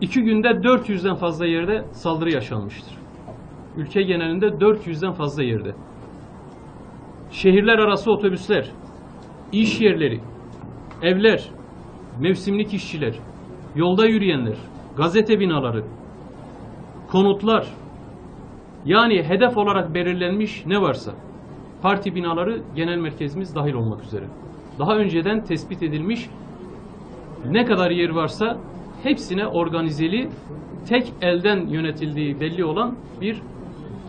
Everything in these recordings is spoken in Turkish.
iki günde 400'den fazla yerde saldırı yaşanmıştır. Ülke genelinde 400'den fazla yerde. Şehirler arası otobüsler, iş yerleri, evler, mevsimlik işçiler, yolda yürüyenler, gazete binaları, konutlar, yani hedef olarak belirlenmiş ne varsa, parti binaları genel merkezimiz dahil olmak üzere. Daha önceden tespit edilmiş ne kadar yer varsa hepsine organizeli, tek elden yönetildiği belli olan bir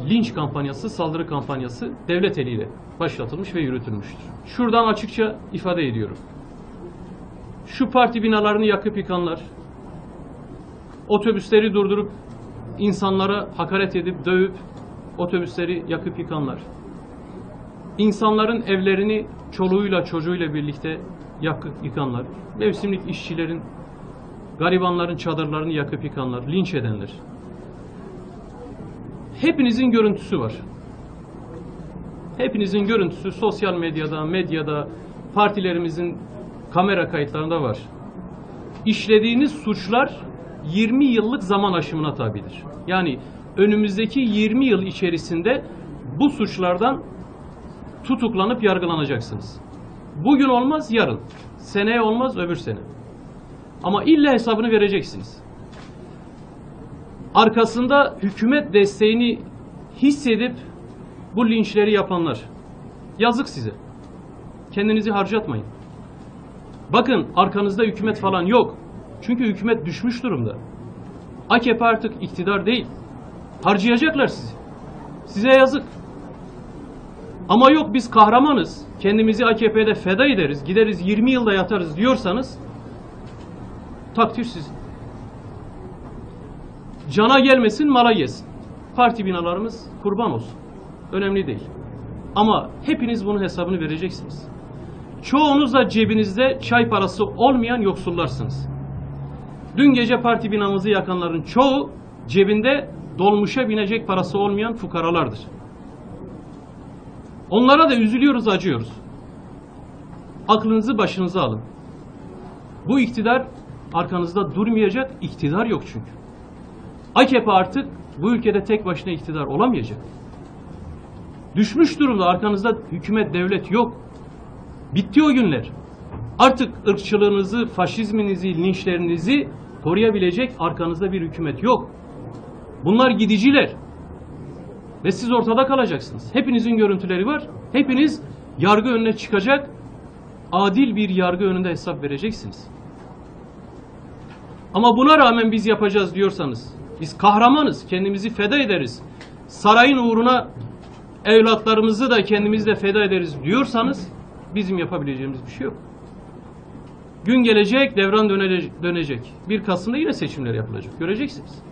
linç kampanyası, saldırı kampanyası devlet eliyle başlatılmış ve yürütülmüştür. Şuradan açıkça ifade ediyorum. Şu parti binalarını yakıp yıkanlar, otobüsleri durdurup insanlara hakaret edip dövüp otobüsleri yakıp yıkanlar, insanların evlerini çoluğuyla çocuğuyla birlikte yakıp yıkanlar, mevsimlik işçilerin, garibanların çadırlarını yakıp yıkanlar, linç edenler. Hepinizin görüntüsü var. Hepinizin görüntüsü sosyal medyada, medyada, partilerimizin kamera kayıtlarında var. İşlediğiniz suçlar 20 yıllık zaman aşımına tabidir. Yani önümüzdeki 20 yıl içerisinde bu suçlardan tutuklanıp yargılanacaksınız. Bugün olmaz yarın. Seneye olmaz öbür sene. Ama illa hesabını vereceksiniz. Arkasında hükümet desteğini hissedip bu linçleri yapanlar. Yazık size. Kendinizi harcatmayın. Bakın arkanızda hükümet falan yok. Çünkü hükümet düşmüş durumda. AKP artık iktidar değil. Harcayacaklar sizi. Size yazık. Ama yok biz kahramanız. Kendimizi AKP'de feda ederiz. Gideriz 20 yılda yatarız diyorsanız takdir sizin. Cana gelmesin mala gelsin. Parti binalarımız kurban olsun. Önemli değil. Ama hepiniz bunun hesabını vereceksiniz. Çoğunuz da cebinizde çay parası olmayan yoksullarsınız. Dün gece parti binamızı yakanların çoğu cebinde dolmuşa binecek parası olmayan fukaralardır. Onlara da üzülüyoruz, acıyoruz. Aklınızı başınıza alın. Bu iktidar arkanızda durmayacak, iktidar yok çünkü. AKP artık bu ülkede tek başına iktidar olamayacak. Düşmüş durumda arkanızda hükümet, devlet yok. Bitti o günler. Artık ırkçılığınızı, faşizminizi, linçlerinizi koruyabilecek arkanızda bir hükümet yok. Bunlar gidiciler. Ve siz ortada kalacaksınız. Hepinizin görüntüleri var. Hepiniz yargı önüne çıkacak, adil bir yargı önünde hesap vereceksiniz. Ama buna rağmen biz yapacağız diyorsanız, biz kahramanız, kendimizi feda ederiz. Sarayın uğruna evlatlarımızı da kendimizi de feda ederiz diyorsanız, bizim yapabileceğimiz bir şey yok. Gün gelecek, devran döne- dönecek. 1 Kasım'da yine seçimler yapılacak. Göreceksiniz.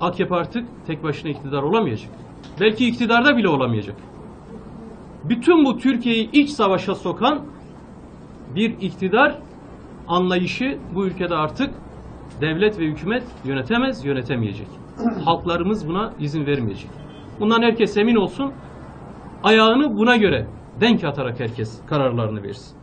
AKP artık tek başına iktidar olamayacak. Belki iktidarda bile olamayacak. Bütün bu Türkiye'yi iç savaşa sokan bir iktidar anlayışı bu ülkede artık devlet ve hükümet yönetemez, yönetemeyecek. Halklarımız buna izin vermeyecek. Bundan herkes emin olsun. Ayağını buna göre denk atarak herkes kararlarını versin.